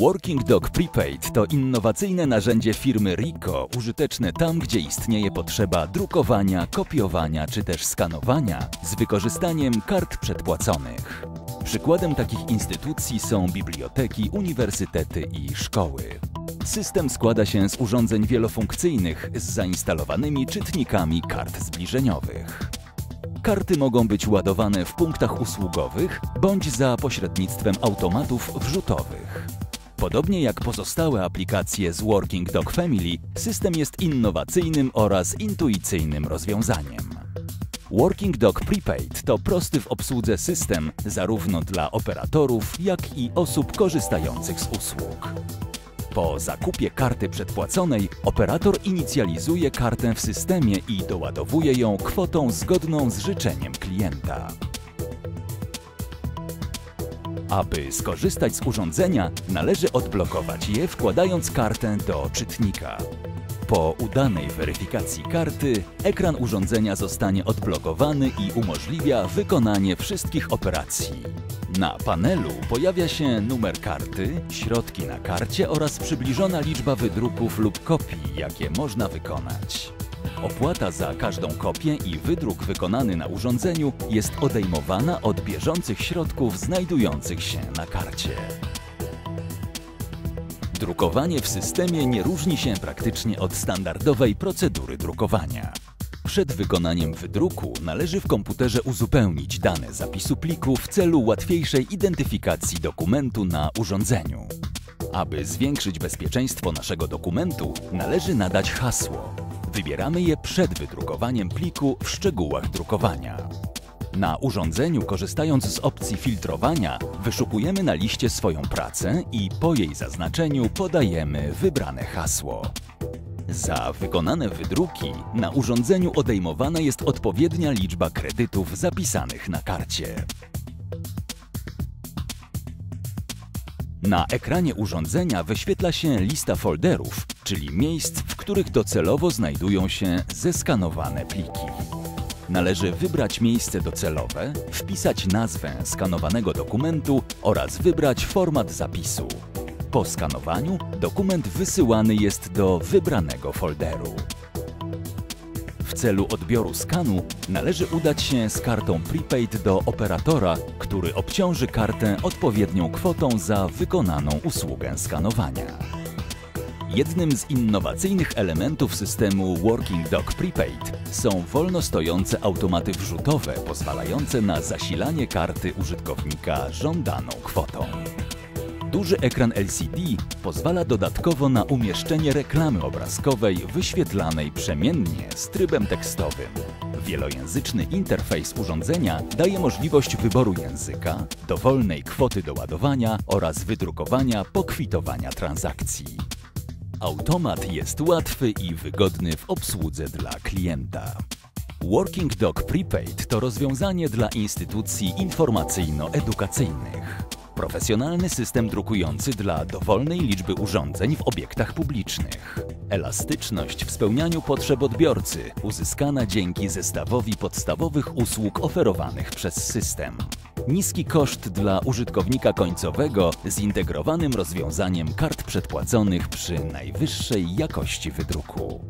Working Dog Prepaid to innowacyjne narzędzie firmy Rico, użyteczne tam, gdzie istnieje potrzeba drukowania, kopiowania czy też skanowania z wykorzystaniem kart przedpłaconych. Przykładem takich instytucji są biblioteki, uniwersytety i szkoły. System składa się z urządzeń wielofunkcyjnych z zainstalowanymi czytnikami kart zbliżeniowych. Karty mogą być ładowane w punktach usługowych bądź za pośrednictwem automatów wrzutowych. Podobnie jak pozostałe aplikacje z Working Dog Family, system jest innowacyjnym oraz intuicyjnym rozwiązaniem. Working Dog Prepaid to prosty w obsłudze system zarówno dla operatorów, jak i osób korzystających z usług. Po zakupie karty przedpłaconej operator inicjalizuje kartę w systemie i doładowuje ją kwotą zgodną z życzeniem klienta. Aby skorzystać z urządzenia, należy odblokować je wkładając kartę do czytnika. Po udanej weryfikacji karty, ekran urządzenia zostanie odblokowany i umożliwia wykonanie wszystkich operacji. Na panelu pojawia się numer karty, środki na karcie oraz przybliżona liczba wydruków lub kopii, jakie można wykonać. Opłata za każdą kopię i wydruk wykonany na urządzeniu jest odejmowana od bieżących środków znajdujących się na karcie. Drukowanie w systemie nie różni się praktycznie od standardowej procedury drukowania. Przed wykonaniem wydruku należy w komputerze uzupełnić dane zapisu pliku w celu łatwiejszej identyfikacji dokumentu na urządzeniu. Aby zwiększyć bezpieczeństwo naszego dokumentu, należy nadać hasło. Wybieramy je przed wydrukowaniem pliku w szczegółach drukowania. Na urządzeniu, korzystając z opcji filtrowania, wyszukujemy na liście swoją pracę i po jej zaznaczeniu podajemy wybrane hasło. Za wykonane wydruki na urządzeniu odejmowana jest odpowiednia liczba kredytów zapisanych na karcie. Na ekranie urządzenia wyświetla się lista folderów, czyli miejsc, w których docelowo znajdują się zeskanowane pliki. Należy wybrać miejsce docelowe, wpisać nazwę skanowanego dokumentu oraz wybrać format zapisu. Po skanowaniu dokument wysyłany jest do wybranego folderu. W celu odbioru skanu należy udać się z kartą prepaid do operatora, który obciąży kartę odpowiednią kwotą za wykonaną usługę skanowania. Jednym z innowacyjnych elementów systemu Working Dog Prepaid są wolno stojące automaty wrzutowe pozwalające na zasilanie karty użytkownika żądaną kwotą. Duży ekran LCD pozwala dodatkowo na umieszczenie reklamy obrazkowej wyświetlanej przemiennie z trybem tekstowym. Wielojęzyczny interfejs urządzenia daje możliwość wyboru języka, dowolnej kwoty doładowania oraz wydrukowania pokwitowania transakcji. Automat jest łatwy i wygodny w obsłudze dla klienta. Working Dog Prepaid to rozwiązanie dla instytucji informacyjno-edukacyjnych. Profesjonalny system drukujący dla dowolnej liczby urządzeń w obiektach publicznych. Elastyczność w spełnianiu potrzeb odbiorcy, uzyskana dzięki zestawowi podstawowych usług oferowanych przez system. Niski koszt dla użytkownika końcowego z integrowanym rozwiązaniem kart przedpłaconych przy najwyższej jakości wydruku.